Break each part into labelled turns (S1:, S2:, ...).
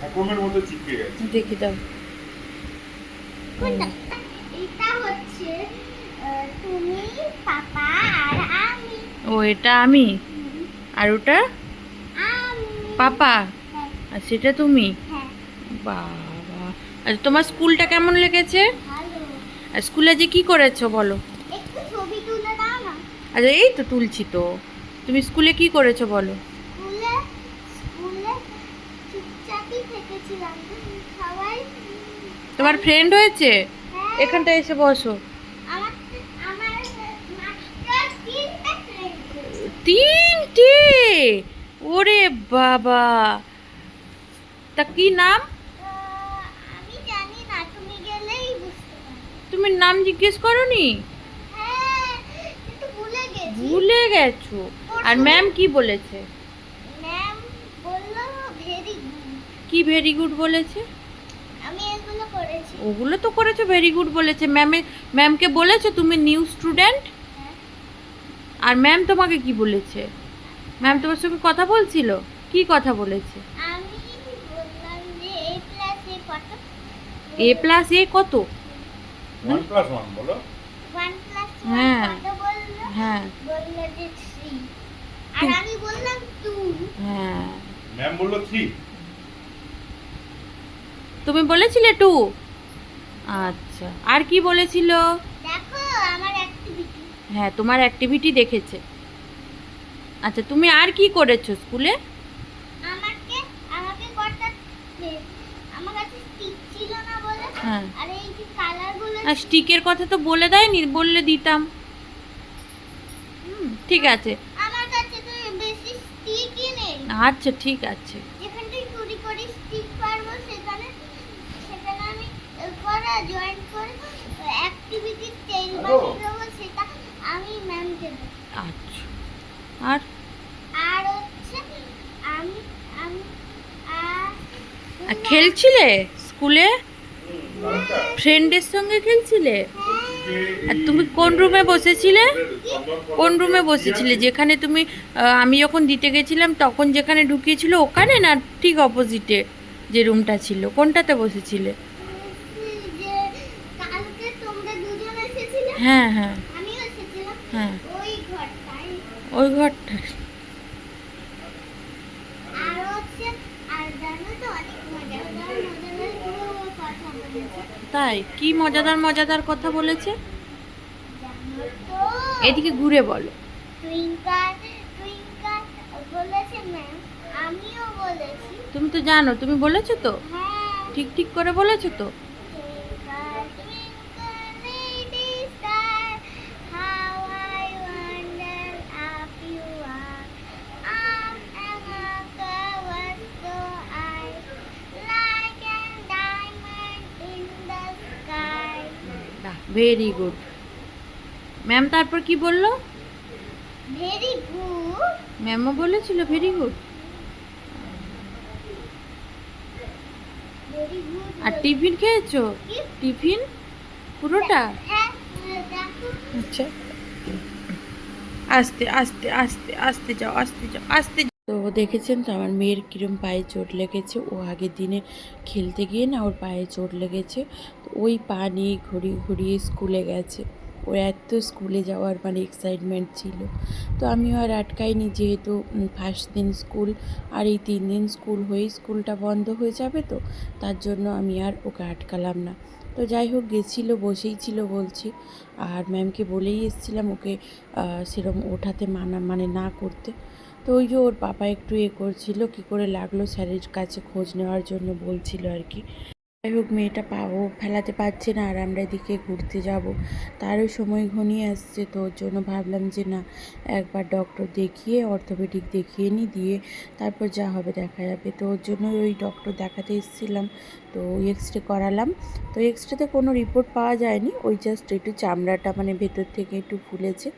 S1: ভ্যাকুমের মতো চিপকে গেছে।
S2: দেখি দাও।
S3: এটা হচ্ছে তুমি পাপা আর আমি।
S2: ও এটা আমি? আর ওটা? পাপা?
S3: হ্যাঁ।
S2: আর সেটা তুমি?
S3: হ্যাঁ।
S2: বাবা। আচ্ছা তোমার স্কুলটা কেমন লেগেছে? আর স্কুলে যে কি করেছ বলো?
S3: একটু ছবি তুলে দাও না।
S2: আচ্ছা এই তো তুলছি তো। তুমি স্কুলে কি করেছ বলো
S3: স্কুলে স্কুলে চুপচাপই থেকেছিলাম সবাই
S2: তোমার ফ্রেন্ড হয়েছে?
S3: হ্যাঁ,
S2: এখানটা এসে বসো।
S3: তিনটা?
S2: ওরে বাবা। তা কি নাম?
S3: তুমি
S2: নাম জিজ্ঞেস করনি?
S3: ভুলে গেছো।
S2: আর ম্যাম কি বলেছে? কি ভেরি গুড বলেছে? ওগুলো তো করেছ ভেরি গুড বলেছে। ম্যামে ম্যামকে বলেছ তুমি নিউ স্টুডেন্ট
S3: হ্যাঁ।
S2: আর ম্যাম তোমাকে কি বলেছে? ম্যাম তোমার সঙ্গে কথা বলছিল? কি কথা বলেছে?
S3: আমি বললাম যে এ প্লাস এ কত?
S2: হ্যাঁ। হ্যাঁ। হ্যাঁ।
S1: ম্যাম বলল থ্রি
S2: তুমি বলেছিলে টু? আচ্ছা আর কি বলেছিল? হ্যাঁ তোমার অ্যাক্টিভিটি দেখেছে। আচ্ছা তুমি আর কি করেছ স্কুলে?
S3: আমাকে আমাকে আমার কাছে স্টিক ছিল না বলে
S2: হ্যাঁ।
S3: আর এই যে কালার
S2: আর স্টিকের কথা তো বলে দেয়নি বললে দিতাম। হুম, ঠিক আছে।
S3: আমার কাছে তো বেশি স্টিকই নেই।
S2: আচ্ছা ঠিক আছে
S3: যেখানটায় চুরি করে স্টিক পারব সেখানে সেখানে আমি করা জয়েন করে অ্যাক্টিভিটি? বানিয়ে দেবো সেটা আমি ম্যামকে দেবো।
S2: আচ্ছা। আর?
S3: আর হচ্ছে আমি আমি আর
S2: খেলছিলে স্কুলে? ফ্রেন্ডের সঙ্গে খেলছিলে? আর তুমি কোন রুমে বসেছিলে? কোন রুমে বসেছিলে? যেখানে তুমি আমি যখন দিতে গেছিলাম তখন যেখানে ঢুকিয়েছিল ওখানে না ঠিক অপোজিটে যে রুমটা ছিল? কোনটাতে বসেছিলে
S3: যে কালকে তোমরা দুজন এসেছিলে
S2: হ্যাঁ হ্যাঁ। হ্যাঁ।
S3: ওই
S2: ঘরটা তাই? কি মজাদার মজাদার কথা বলেছে? এদিকে ঘুরে বলো। তুমি তো জানো তুমি বলেছ তো?
S3: হ্যাঁ।
S2: ঠিক ঠিক করে বলেছ তো? ভেরি গুড ম্যাম তারপর কি বলল?
S3: Very good.
S2: ম্যামও বলেছিল ভেরি গুড আর টিফিন খেয়েছো? টিফিন? পুরোটা?
S3: হ্যাঁ
S2: আচ্ছা। আস্তে আস্তে আস্তে আস্তে যাও আস্তে যাও আস্তে। তো দেখেছেন তো আমার মেয়ের কিরম পায়ে চোট লেগেছে। ও আগের দিনে খেলতে গিয়ে না ওর পায়ে চোট লেগেছে। ওই পা নিয়ে ঘুরিয়ে ঘুরিয়ে স্কুলে গেছে। ও এত স্কুলে যাওয়ার মানে এক্সাইটমেন্ট ছিল। তো আমিও আর আটকাইনি যেহেতু ফার্স্ট দিন স্কুল আর এই তিন দিন স্কুল হয়েই স্কুলটা বন্ধ হয়ে যাবে তো, তার জন্য আমি আর ওকে আটকালাম না। তো যাই হোক, গেছিল, বসেই ছিল বলছি। আর ম্যামকে বলেই এসেছিলাম ওকে সেরম ওঠাতে মানা মানে না করতে। তো ওই যে ওর পাপা একটু এ করছিল, কি করে লাগল স্যারের কাছে খোঁজ নেওয়ার জন্য বলছিল আর কি। যাই হোক, মেয়েটা পাবো ফেলাতে পারছে না আর আমরা এদিকে ঘুরতে যাব। তারও সময় ঘনিয়ে আসছে তো ওর জন্য ভাবলাম যে না, একবার ডক্টর দেখিয়ে অর্থোপেডিক দেখিয়ে নিই দিয়ে তারপর যা হবে দেখা যাবে। তো ওর জন্য ওই ডক্টর দেখাতে এসেছিলাম, তো এক্স রে করালাম। তো এক্স রেতে কোনো রিপোর্ট পাওয়া যায়নি, ওই জাস্ট একটু চামড়াটা মানে ভেতর থেকে একটু ফুলেছে,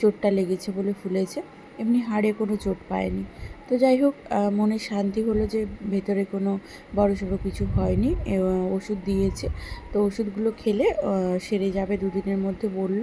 S2: চোটটা লেগেছে বলে ফুলেছে, এমনি হাড়ে কোনো চোট পায়নি। তো যাই হোক মনে শান্তি হলো যে ভেতরে কোনো বড় সড়ো কিছু হয়নি। ওষুধ দিয়েছে। তো ওষুধগুলো খেলে সেরে যাবে দুদিনের মধ্যে বলল।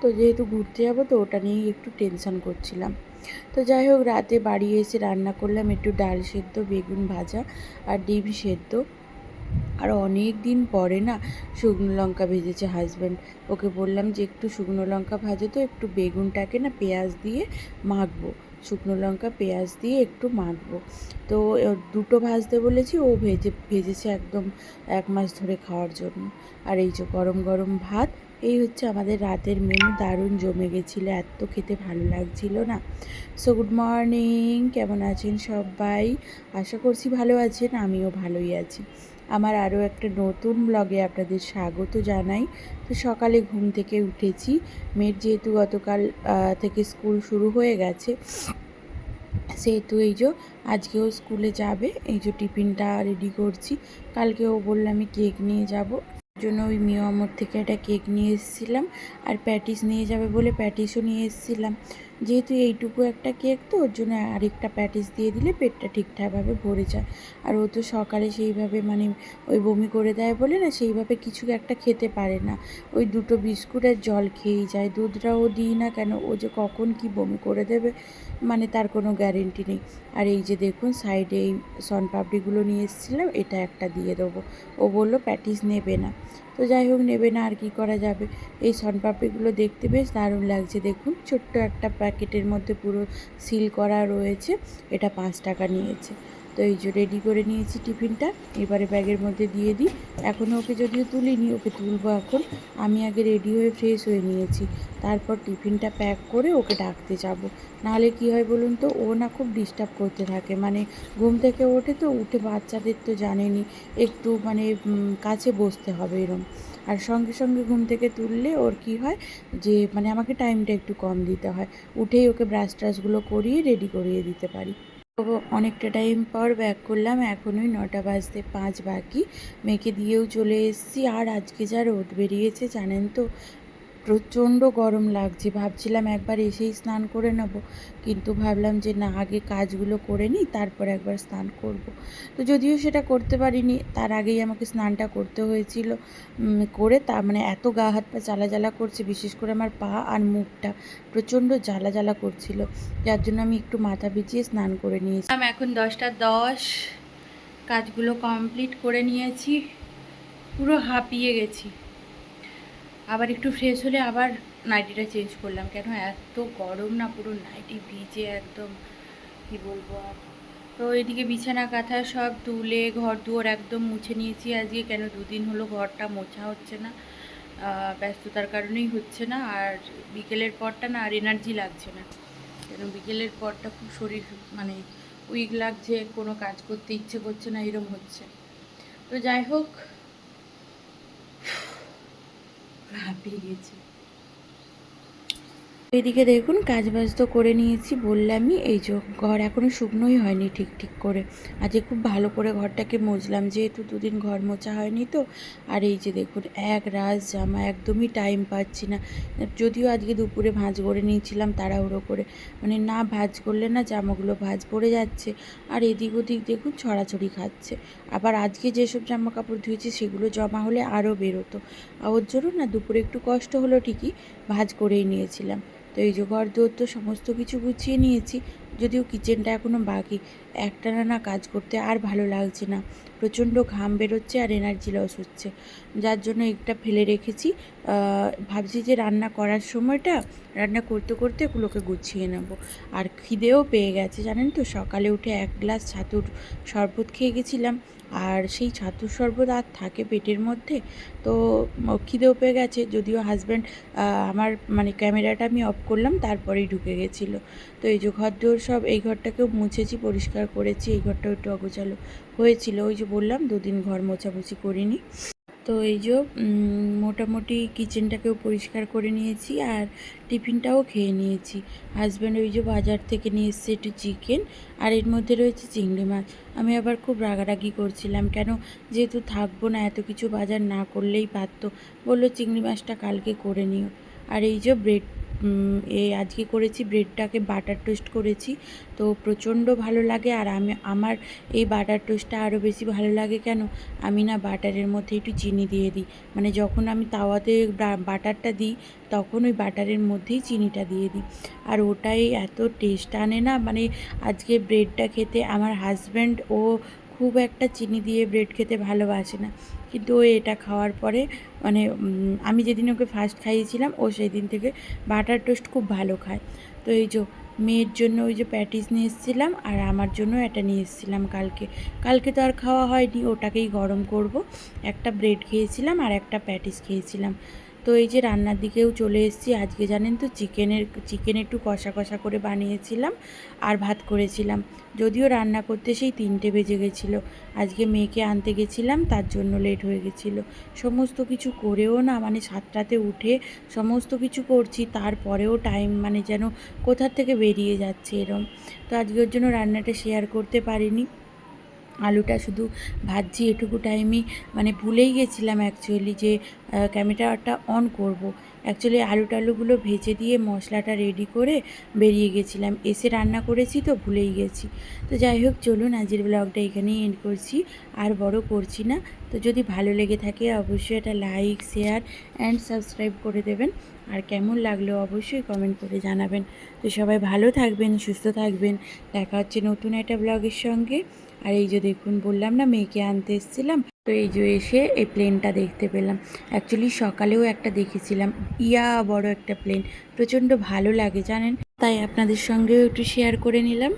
S2: তো যেহেতু ঘুরতে যাব, তো ওটা নিয়েই একটু টেনশন করছিলাম। তো যাই হোক, রাতে বাড়ি এসে রান্না করলাম একটু ডাল সেদ্ধ, বেগুন ভাজা আর ডিম সেদ্ধ। আর অনেক দিন পরে না শুকনো লঙ্কা ভেজেছে হাজব্যান্ড ওকে বললাম যে, একটু শুকনো লঙ্কা ভাজো তো, একটু বেগুনটাকে না পেঁয়াজ দিয়ে মাখবো। শুকনো লঙ্কা, পেঁয়াজ দিয়ে একটু মাখবো। তো দুটো ভাজতে বলেছি, ও ভেজে, ভেজেছে একদম এক মাস ধরে খাওয়ার জন্য। আর এই যে গরম গরম ভাত, এই হচ্ছে আমাদের রাতের মেনু দারুণ জমে গেছিল, এত খেতে ভালো লাগছিল না। সো গুড মর্নিং কেমন আছেন সবাই? আশা করছি ভালো আছেন, আমিও ভালোই আছি। আমার আরও একটা নতুন ব্লগে আপনাদের স্বাগত জানাই। তো সকালে ঘুম থেকে উঠেছি। মেয়ের যেহেতু গতকাল থেকে স্কুল শুরু হয়ে গেছে, সেহেতু এই যে আজকেও স্কুলে যাবে, এই যে টিফিনটা রেডি করছি। কালকেও বললাম আমি কেক নিয়ে যাব। জন্য ওই মিয়ামর থেকে একটা কেক নিয়ে এসেছিলাম, আর প্যাটিস নিয়ে যাবে বলে প্যাটিসও নিয়ে এসেছিলাম। যেহেতু এইটুকু একটা কেক, তো ওর জন্য আরেকটা প্যাটিস দিয়ে দিলে পেটটা ঠিকঠাকভাবে ভরে যায়। আর ও তো সকালে সেইভাবে মানে ওই বমি করে দেয় বলে না, সেইভাবে কিছু একটা খেতে পারে না। ওই দুটো বিস্কুট আর জল খেয়েই যায়, দুধটাও দিই না কেন? ও যে কখন কি বমি করে দেবে মানে তার কোনো গ্যারেন্টি নেই। আর এই যে দেখুন, সাইডে এই সনপাপড়িগুলো নিয়ে এসেছিলাম, এটা একটা দিয়ে দেবো। ও বলল প্যাটিস নেবে না। তো যাই হোক, নেবে না আর কি করা যাবে? এই সনপাপড়িগুলো দেখতে বেশ দারুণ লাগছে। দেখুন, ছোট্ট একটা প্যাকেটের মধ্যে পুরো সিল করা রয়েছে। এটা পাঁচ টাকা নিয়েছে। তো এই যে রেডি করে নিয়েছি টিফিনটা। এবারে ব্যাগের মধ্যে দিয়ে দিই। এখনও ওকে যদিও তুলিনি, ওকে তুলবো এখন। আমি আগে রেডি হয়ে ফ্রেশ হয়ে নিয়েছি। তারপর টিফিনটা প্যাক করে ওকে ডাকতে যাব। নাহলে কি হয় বলুন তো, ও না খুব ডিস্টার্ব করতে থাকে। মানে ঘুম থেকে ওঠে তো, উঠে বাচ্চাদের তো জানেনি একটু মানে কাছে বসতে হবে এরম। আর সঙ্গে সঙ্গে ঘুম থেকে তুললে ওর কি হয় যে মানে আমাকে টাইমটা একটু কম দিতে হয়। উঠেই ওকে ব্রাশ ট্রাশগুলো করিয়ে রেডি করিয়ে দিতে পারি। অনেকটা টাইম পর ব্যাক করলাম। এখনই নটা বাজতে পাঁচ বাকি। মেয়েকে দিয়েও চলে এসেছি। আর আজকে যা রোড বেরিয়েছে, জানেন তো? প্রচণ্ড গরম লাগছে। ভাবছিলাম একবার এসেই স্নান করে নেব, কিন্তু ভাবলাম যে না, আগে কাজগুলো করে নিই, তারপর একবার স্নান করব। তো যদিও সেটা করতে পারিনি, তার আগেই আমাকে স্নানটা করতে হয়েছিল। করে তা মানে এত গা হাত পা জ্বালা জ্বালা করছে, বিশেষ করে আমার পা আর মুখটা প্রচণ্ড জ্বালা জ্বালা করছিল। যার জন্য আমি একটু মাথা ভিজিয়ে স্নান করে নিয়েছি। এখন দশটা দশ, কাজগুলো কমপ্লিট করে নিয়েছি, পুরো হাঁপিয়ে গেছি। আবার একটু ফ্রেশ হলে আবার নাইটিটা চেঞ্জ করলাম। কেন এত গরম না, পুরো নাইটি ভিজে একদম, কি বলব আর? তো এদিকে বিছানা, কাঁথা সব তুলে ঘর দুয়ার একদম মুছে নিয়েছি আজকে। কেন দুদিন হলো ঘরটা মোছা হচ্ছে না ব্যস্ততার কারণেই হচ্ছে না। আর বিকেলের পরটা না আর এনার্জি লাগছে না। কেন বিকেলের পরটা খুব শরীর মানে উইক লাগছে, কোনো কাজ করতে ইচ্ছে করছে না, এরম হচ্ছে। তো যাই হোক হাঁপিয়ে গেছি। এদিকে দেখুন কাজ বাজ তো করে নিয়েছি বললামই, এই যে ঘর এখনও শুকনোই হয়নি ঠিক ঠিক করে। আজকে খুব ভালো করে ঘরটাকে মজলাম, যেহেতু দুদিন ঘর মোছা হয়নি তো। আর এই যে দেখুন, এক রাজ জামা, একদমই টাইম পাচ্ছি না। যদিও আজকে দুপুরে ভাঁজ করে নিয়েছিলাম তাড়াহুড়ো করে। মানে না ভাঁজ করলে না জামাগুলো ভাঁজ পড়ে যাচ্ছে। আর এদিক ওদিক দেখুন, ছড়াছড়ি খাচ্ছে। আবার আজকে যেসব জামা কাপড় ধুয়েছি সেগুলো জমা হলে আরও বেরোতো। আর ওর জন্য না দুপুরে একটু কষ্ট হলো ঠিকই, ভাঁজ করেই নিয়েছিলাম। তো এই যে ঘর তো সমস্ত কিছু গুছিয়ে নিয়েছি যদিও কিচেনটা এখনও বাকি। একটানা না কাজ করতে আর ভালো লাগছে না। প্রচণ্ড ঘাম বেরোচ্ছে আর এনার্জি লস হচ্ছে। যার জন্য একটা ফেলে রেখেছি। ভাবছি যে রান্না করার সময়টা রান্না করতে করতে এগুলোকে গুছিয়ে নেব। আর খিদেও পেয়ে গেছে, জানেন তো? সকালে উঠে এক গ্লাস ছাতুর শরবত খেয়ে গেছিলাম। আর সেই ছাতুর শরবত আর থাকে পেটের মধ্যে। তো খিদেও পেয়ে গেছে। যদিও হাজব্যান্ড আমার মানে ক্যামেরাটা আমি অফ করলাম, তারপরেই ঢুকে গেছিল। তো এই যে ঘর দোর সব, এই ঘরটাকেও মুছেছি পরিষ্কার করেছি, এই ঘরটাও একটু অগোছালো হয়েছিল। ওই যে বললাম, দুদিন ঘর মোছামুছি করিনি। তো এই যে মোটামুটি কিচেনটাকেও পরিষ্কার করে নিয়েছি আর টিফিনটাও খেয়ে নিয়েছি। হাজব্যান্ড ওই যে বাজার থেকে নিয়ে এসছে একটু চিকেন আর এর মধ্যে রয়েছে চিংড়ি মাছ। আমি আবার খুব রাগারাগি করছিলাম, কেন যেহেতু থাকব না, এত কিছু বাজার না করলেই পারতো বলল, চিংড়ি মাছটা কালকে করে নিও। আর এই যে ব্রেড এই আজকে করেছি, ব্রেডটাকে বাটার টোস্ট করেছি। তো প্রচণ্ড ভালো লাগে আর আমি, আমার এই বাটার টোস্টটা আরও বেশি ভালো লাগে কেন? আমি না বাটারের মধ্যে একটু চিনি দিয়ে দিই। মানে যখন আমি তাওয়াতে বাটারটা দিই, তখন ওই বাটারের মধ্যেই চিনিটা দিয়ে দিই। আর ওটাই এত টেস্ট আনে না মানে আজকে ব্রেডটা খেতে আমার হাজব্যান্ড ও খুব একটা চিনি দিয়ে ব্রেড খেতে ভালোবাসে না। কিন্তু ও এটা খাওয়ার পরে মানে আমি যেদিন ওকে ফার্স্ট খাইয়েছিলাম, ও সেই দিন থেকে বাটার টোস্ট খুব ভালো খায়। তো এই যে মেয়ের জন্য ওই যে প্যাটিস নিয়ে এসেছিলাম, আর আমার জন্য এটা নিয়ে এসেছিলাম কালকে। কালকে তো আর খাওয়া হয়নি, ওটাকেই গরম করব। একটা ব্রেড খেয়েছিলাম, আর একটা প্যাটিস খেয়েছিলাম। তো এই যে রান্নার দিকেও চলে এসেছি। আজকে জানেন তো চিকেনের, চিকেন একটু কষা কষা করে বানিয়েছিলাম আর ভাত করেছিলাম। যদিও রান্না করতে সেই তিনটে বেজে গেছিল। আজকে মেয়েকে আনতে গেছিলাম, তার জন্য লেট হয়ে গেছিল। সমস্ত কিছু করেও না মানে সাতটাতে উঠে সমস্ত কিছু করছি, তারপরেও টাইম মানে যেন কোথার থেকে বেরিয়ে যাচ্ছে এরম। তো আজকের জন্য রান্নাটা শেয়ার করতে পারিনি। আলুটা শুধু ভাজছি এটুকু টাইমই। মানে ভুলেই গেছিলাম অ্যাকচুয়ালি যে ক্যামেরাটা অন করব। অ্যাকচুয়ালি আলু টালুগুলো ভেজে দিয়ে মশলাটা রেডি করে বেরিয়ে গেছিলাম। এসে রান্না করেছি তো ভুলেই গেছি। তো যাই হোক, চলুন আজকের ব্লগটা এখানেই এন্ড করছি। আর বড় করছি না। তো যদি ভালো লেগে থাকে অবশ্যই এটা লাইক শেয়ার অ্যান্ড সাবস্ক্রাইব করে দেবেন। আর কেমন লাগল অবশ্যই কমেন্ট করে জানাবেন। তো সবাই ভালো থাকবেন, সুস্থ থাকবেন। দেখা হচ্ছে নতুন একটা ব্লগের সঙ্গে। আর এই যে দেখুন, বললাম না মেয়েকে আনতে এসেছিলাম, তো এই যে এসে এই প্লেনটা দেখতে পেলাম। অ্যাকচুয়ালি সকালেও একটা দেখেছিলাম, ইয়া বড় একটা প্লেন প্রচণ্ড ভালো লাগে জানেন? তাই আপনাদের সঙ্গেও একটু শেয়ার করে নিলাম।